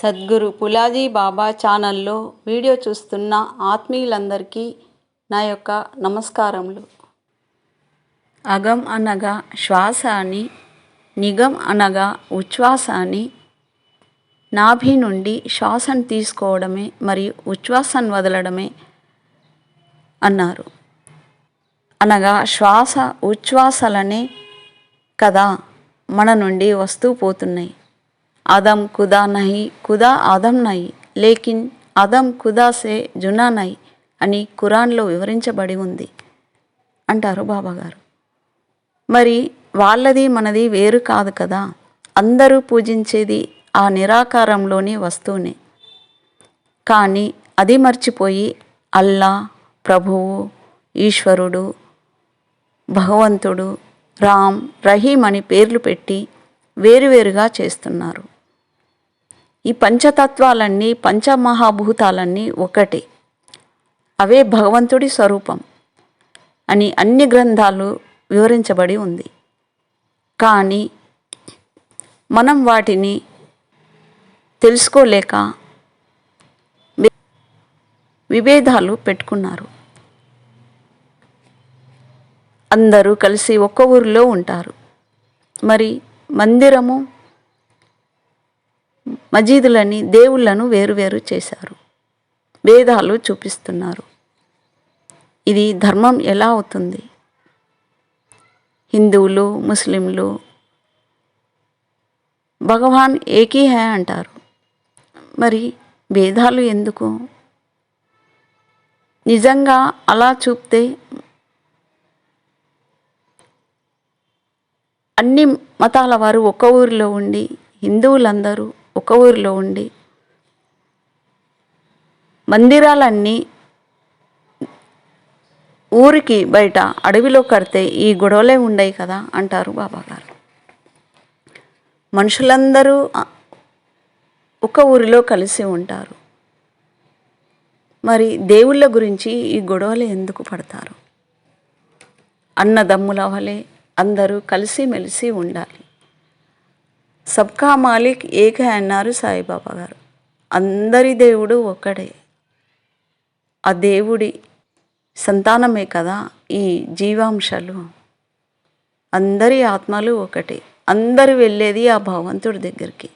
సద్గురు పులాజీ బాబా ఛానల్లో వీడియో చూస్తున్న ఆత్మీయులందరికీ నా యొక్క నమస్కారములు. అగం అనగా శ్వాస అని నిగం అనగా ఉచ్ఛ్వాస అని నాభి నుండి శ్వాసను తీసుకోవడమే మరియు ఉచ్ఛ్వాసను వదలడమే అన్నారు. అనగా శ్వాస ఉచ్ఛ్వాసలనే కదా మన నుండి వస్తూ పోతున్నాయి. आदम खुदा नहीं खुदा ఆదం నహి లేకిన్ ఆదం ఖుదా సే జునా నహి అని ఖురాన్లో వివరించబడి ఉంది అంటారు బాబాగారు మరి వాళ్ళది మనది వేరు కాదు కదా అందరూ పూజించేది ఆ నిరాకారంలోని వస్తువునే కానీ అది మర్చిపోయి అల్లా ప్రభువు ఈశ్వరుడు భగవంతుడు రామ్ రహీం అని పేర్లు పెట్టి వేరువేరుగా చేస్తున్నారు ఈ పంచతత్వాలన్నీ పంచమహాభూతాలన్నీ ఒకటే. అవే భగవంతుడి స్వరూపం అని అన్ని గ్రంథాలు వివరించబడి ఉంది. కానీ మనం వాటిని తెలుసుకోలేక విభేదాలు పెట్టుకున్నారు. అందరూ కలిసి ఒక్క ఊరిలో ఉంటారు. మరి మందిరము మజీదులని దేవుళ్ళను వేరువేరు చేశారు. భేదాలు చూపిస్తున్నారు. ఇది ధర్మం ఎలా అవుతుంది? హిందువులు ముస్లింలు భగవాన్ ఏకీ హే అంటారు. మరి భేదాలు ఎందుకు? నిజంగా అలా చూపితే అన్ని మతాల వారు ఒక ఊరిలో ఉండి హిందువులందరూ ఒక ఊరిలో ఉండి మందిరాలన్నీ ఊరికి బయట అడవిలో కడితే ఈ గొడవలే ఉండయి కదా అంటారు బాబాగారు. మనుషులందరూ ఒక ఊరిలో కలిసి ఉంటారు. మరి దేవుళ్ళ గురించి ఈ గొడవలు ఎందుకు పడతారు? అన్నదమ్ముల వలె అందరూ కలిసిమెలిసి ఉండాలి. సబ్కా మాలిక్ ఏక అన్నారు సాయిబాబా గారు. అందరి దేవుడు ఒక్కడే. ఆ దేవుడి సంతానమే కదా ఈ జీవాంశాలు. అందరి ఆత్మలు ఒకటే. అందరూ వెళ్ళేది ఆ భగవంతుడి దగ్గరికి.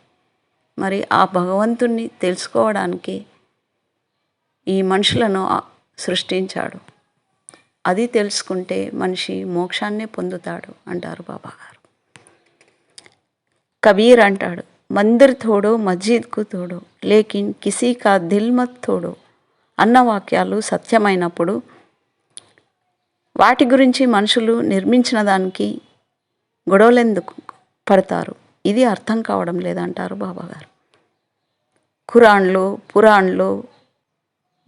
మరి ఆ భగవంతుణ్ణి తెలుసుకోవడానికి ఈ మనుషులను సృష్టించాడు. అది తెలుసుకుంటే మనిషి మోక్షాన్నే పొందుతాడు అంటారు బాబాగారు కబీర్ అంటాడు మందిర్ తోడో మస్జిద్కు తోడో లేకిన్ కిసీ కా దిల్ మత్ తోడో అన్న వాక్యాలు సత్యమైనప్పుడు వాటి గురించి మనుషులు నిర్మించిన దానికి గొడవలెందుకు పడతారు? ఇది అర్థం కావడం లేదంటారు బాబాగారు. ఖురాన్లో పురాణ్లో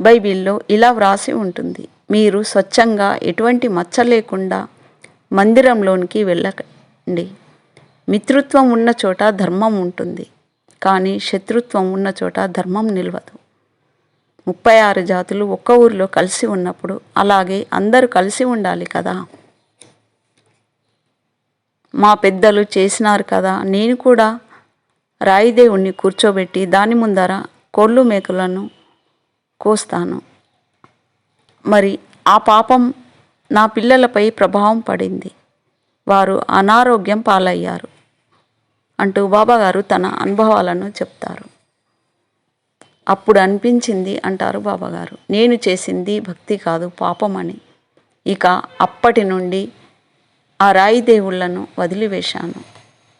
బైబిల్లో ఇలా వ్రాసి ఉంటుంది మీరు స్వచ్ఛంగా ఎటువంటి మచ్చ లేకుండా మందిరంలోనికి వెళ్ళకండి. మిత్రుత్వం ఉన్న చోట ధర్మం ఉంటుంది కానీ శత్రుత్వం ఉన్న చోట ధర్మం నిలవదు. ముప్పై ఆరు జాతులు ఒక్క ఊరిలో కలిసి ఉన్నప్పుడు అలాగే అందరూ కలిసి ఉండాలి కదా. మా పెద్దలు చేసినారు కదా నేను కూడా రాయిదేవుణ్ణి కూర్చోబెట్టి దాని ముందర కోళ్ళు మేకలను కోస్తాను. మరి ఆ పాపం నా పిల్లలపై ప్రభావం పడింది. వారు అనారోగ్యం పాలయ్యారు. అంటూ బాబాగారు తన అనుభవాలను చెప్తారు. అప్పుడు అనిపించింది అంటారు బాబాగారు నేను చేసింది భక్తి కాదు పాపం అని. ఇక అప్పటి నుండి ఆ రాయి దేవుళ్ళను వదిలివేశాను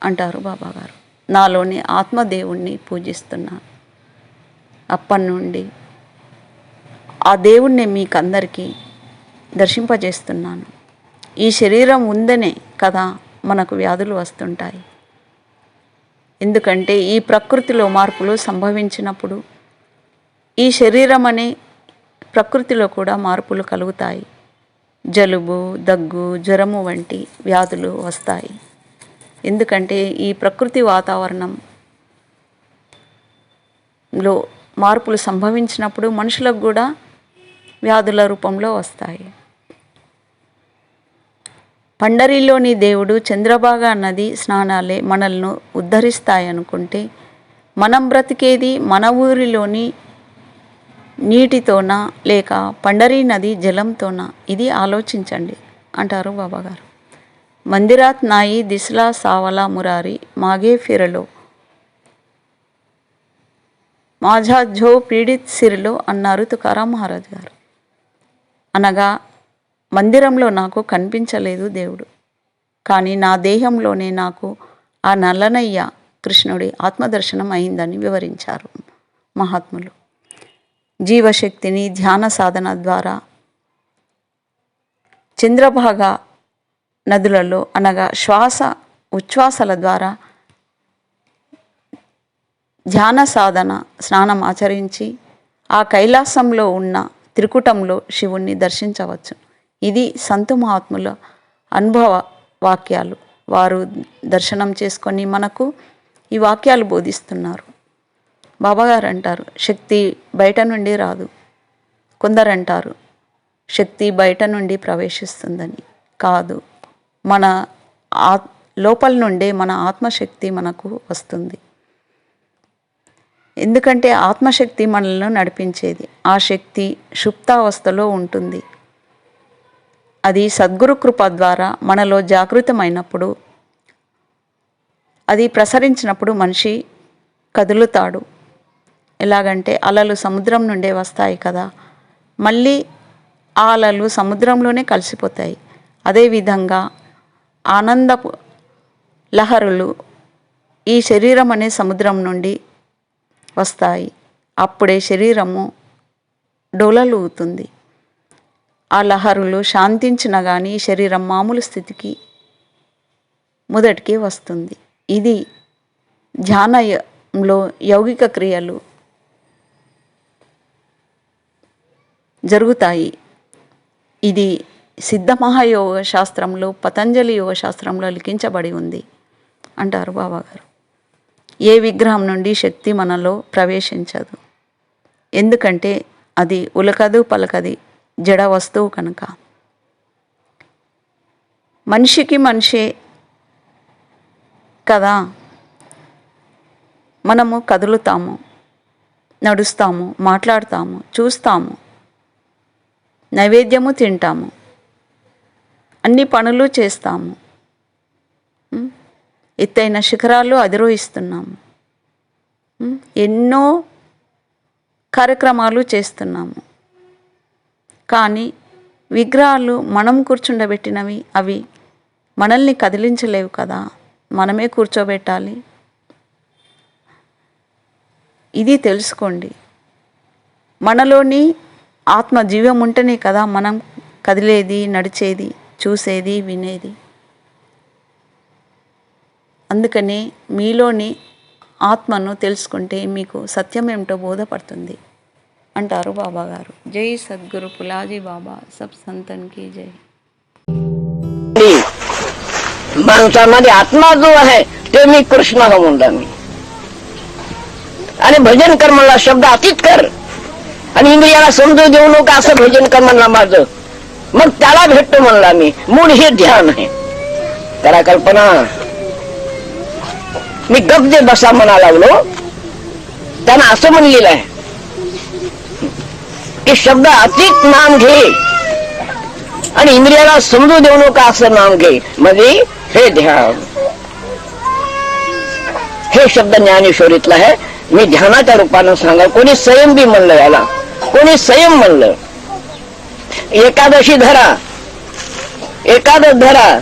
అంటారు బాబాగారు నాలోని ఆత్మదేవుణ్ణి పూజిస్తున్నాను అప్పటి నుండి ఆ దేవుణ్ణి మీకందరికీ దర్శింపజేస్తున్నాను. ఈ శరీరం ఉందనే కదా మనకు వ్యాధులు వస్తుంటాయి. ఎందుకంటే ఈ ప్రకృతిలో మార్పులు సంభవించినప్పుడు ఈ శరీరం అనే ప్రకృతిలో కూడా మార్పులు కలుగుతాయి. జలుబు దగ్గు జ్వరము వంటి వ్యాధులు వస్తాయి. ఎందుకంటే ఈ ప్రకృతి వాతావరణంలో మార్పులు సంభవించినప్పుడు మనుషులకు కూడా వ్యాధుల రూపంలో వస్తాయి. పండరిలోని దేవుడు చంద్రభాగా నది స్నానాలే మనల్ని ఉద్ధరిస్తాయనుకుంటే మనం బ్రతికేది మన ఊరిలోని నీటితోనా లేక పండరీ నది జలంతోనా? ఇది ఆలోచించండి అంటారు బాబాగారు. మందిరాత్ నాయి దిశలా సావలా మురారి మాగే ఫిరలో. మాఝా జో పీడిత్ సిరిలో అన్నారు తుకారాం మహారాజ్ గారు. అనగా మందిరంలో నాకు కనిపించలేదు దేవుడు. కానీ నా దేహంలోనే నాకు ఆ నల్లనయ్య కృష్ణుడి ఆత్మదర్శనం అయిందని వివరించారు మహాత్ములు. జీవశక్తిని ధ్యాన సాధన ద్వారా చంద్రభాగ నదులలో అనగా శ్వాస ఉచ్ఛ్వాసల ద్వారా ధ్యాన సాధన స్నానం ఆచరించి ఆ కైలాసంలో ఉన్న త్రికుటంలో శివుణ్ణి దర్శించవచ్చు. ఇది సంత మహాత్ముల అనుభవ వాక్యాలు. వారు దర్శనం చేసుకొని మనకు ఈ వాక్యాలు బోధిస్తున్నారు. బాబాగారు అంటారు శక్తి బయట నుండి రాదు. కొందరు అంటారు శక్తి బయట నుండి ప్రవేశిస్తుందని. కాదు మన ఆ లోపల నుండే మన ఆత్మశక్తి మనకు వస్తుంది. ఎందుకంటే ఆత్మశక్తి మనల్ని నడిపించేది. ఆ శక్తి సుప్తావస్థలో ఉంటుంది. అది సద్గురు కృప ద్వారా మనలో జాగృతమైనప్పుడు అది ప్రసరించినప్పుడు మనిషి కదులుతాడు. ఎలాగంటే అలలు సముద్రం నుండే వస్తాయి కదా మళ్ళీ ఆ అలలు సముద్రంలోనే కలిసిపోతాయి. అదేవిధంగా ఆనందపు లహరులు ఈ శరీరం అనే సముద్రం నుండి వస్తాయి. అప్పుడే శరీరము డోలలుగుతుంది ఆ లహరులు శాంతించిన కానీ శరీరం మామూలు స్థితికి మొదటికి వస్తుంది. ఇది ధ్యానంలో యౌగిక క్రియలు జరుగుతాయి. ఇది సిద్ధ మహాయోగ శాస్త్రంలో పతంజలి యోగ శాస్త్రంలో లిఖించబడి ఉంది. అంటారు బాబాగారు. ఏ విగ్రహం నుండి శక్తి మనలో ప్రవేశించదు. ఎందుకంటే అది ఉలకదు పలకది. జడ వస్తువు కనుక. మనిషికి మనిషే కదా. మనము కదులుతాము నడుస్తాము మాట్లాడతాము చూస్తాము నైవేద్యము తింటాము అన్ని పనులు చేస్తాము ఎత్తైన శిఖరాలు అధిరోహిస్తున్నాము ఎన్నో కార్యక్రమాలు చేస్తున్నాము. కానీ విగ్రహాలు మనం కూర్చుండబెట్టినవి అవి మనల్ని కదిలించలేవు కదా. మనమే కూర్చోబెట్టాలి. ఇది తెలుసుకోండి. మనలోని ఆత్మ జీవం ఉంటేనే కదా మనం కదిలేది నడిచేది చూసేది వినేది. అందుకని మీలోని ఆత్మను తెలుసుకుంటే మీకు సత్యం ఏమిటో బోధపడుతుంది. అంటారు బాబా గారు జై సద్గురు పులాజీ బాబా సబ్ సంతన్కి జై माणसामध्ये आत्मा जो आहे ते मी कृष्ण हा म्हणला मी आणि भजन कर म्हणला शब्द अतीत कर आणि इंद्रियाला समजू देऊ नका असं भजन कर म्हणला माझं मग त्याला भेटतो म्हणला मी मूळ हे ध्यान आहे करा कल्पना मी गप जे बसा म्हणा लागलो त्यानं असं म्हणलेलं आहे की शब्द अतीत नाम घे. आणि इंद्रियाला समजू देऊ नका असं नाम घे. म्हणजे हे ध्यान. हे शब्द ज्ञानेश्वरीतला आहे. मी ध्यानाच्या रूपानं सांगा कोणी संयम बी म्हणलं याला. कोणी संयम म्हणलं. एकादशी धरा. एकादश धरा.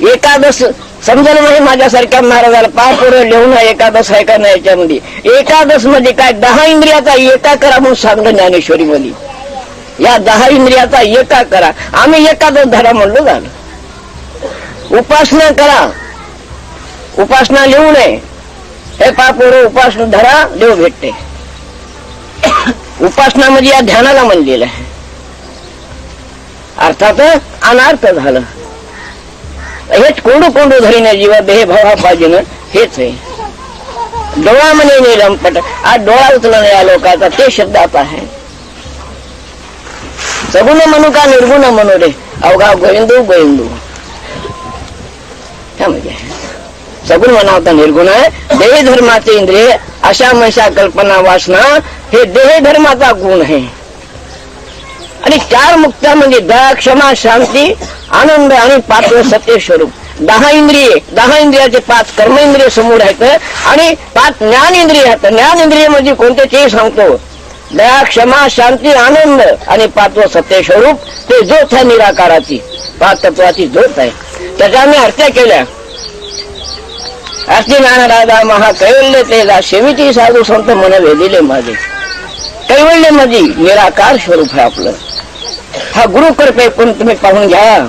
एकादश समजलं नाही माझ्यासारख्या महाराजाला. पाच पुरं लिहून एकादश आहे का नाही याच्यामध्ये. एकादश म्हणजे काय? दहा इंद्रियाचा एका करा म्हणून सांगलं ज्ञानेश्वरी मध्ये या दहा इंद्रियाचा एका करा. आम्ही एकादश धरा म्हणलो झालं उपासना करा. उपासना लिहू नये. हे पापोर उपासना धरा देव भेटते. उपासना म्हणजे या ध्यानाला म्हणलेलं आहे. अर्थात अनार्थ झालं. હેત કુંડું કુંડું ધરીને જીવા બે ભાવા બાજુને હેત થઈ ડોળામણી ની રમપટ આ ડોળા ઉતલને આ લોકા હતા તે શબ્દ આપા હે સગુણ મનુ કા નિર્ગુણ મનુ રે અવગા ગોવિંદુ ગોવિંદુ સમજે સગુણ મનાવતા નિર્ગુણ દેહ ધર્માતી इंद्रिय आशा मशा कल्पना वासना हे देह धर्माचा गुण है आणि चार मुक्ता म्हणजे दया क्षमा शांती आनंद आणि पाच सत्य स्वरूप. दहा इंद्रिये दहा इंद्रियाचे पाच कर्मेंद्रिय समोर आहेत आणि पाच ज्ञानेंद्रिय आहेत. ज्ञानेंद्रिय म्हणजे कोणते ते सांगतो. दया क्षमा शांती आनंद आणि पाचवं सत्य स्वरूप ते ज्योत आहे निराकाराची. पाच तत्वाची ज्योत आहे. त्याच्या आम्ही हत्या केल्या. असे राधा महा कैवल्य तेला शेवीची साधू संत मन वेदिले माझे कैवल्य माझी निराकार स्वरूप आहे आपलं. हा गुरु कृपे पण तुम्ही पाहून घ्या.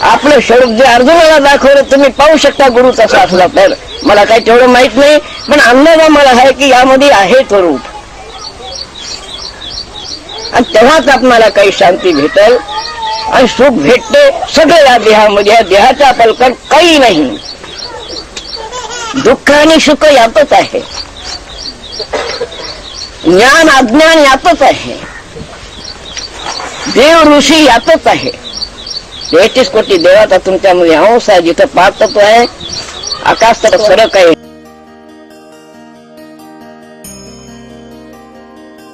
आपलं स्वरूप जे अर्जुनाला दाखवलं तुम्ही पाहू शकता गुरु तसा असला तर मला काही तेवढं माहीत नाही पण अंदाजा मला आहे की यामध्ये आहे स्वरूप आणि तेव्हाच आपणाला काही शांती भेटल आणि सुख भेटते सगळं या देहामध्ये. या देहाच्या पलकट काही नाही. दुःख आणि सुख यातच आहे. ज्ञान अज्ञान यातच आहे. देव ऋषी यातच आहे. तेहतीस कोटी देवाचा तुम्हारे हंस है जिथं पाच तत्व आहे आकाश तक फरक आहे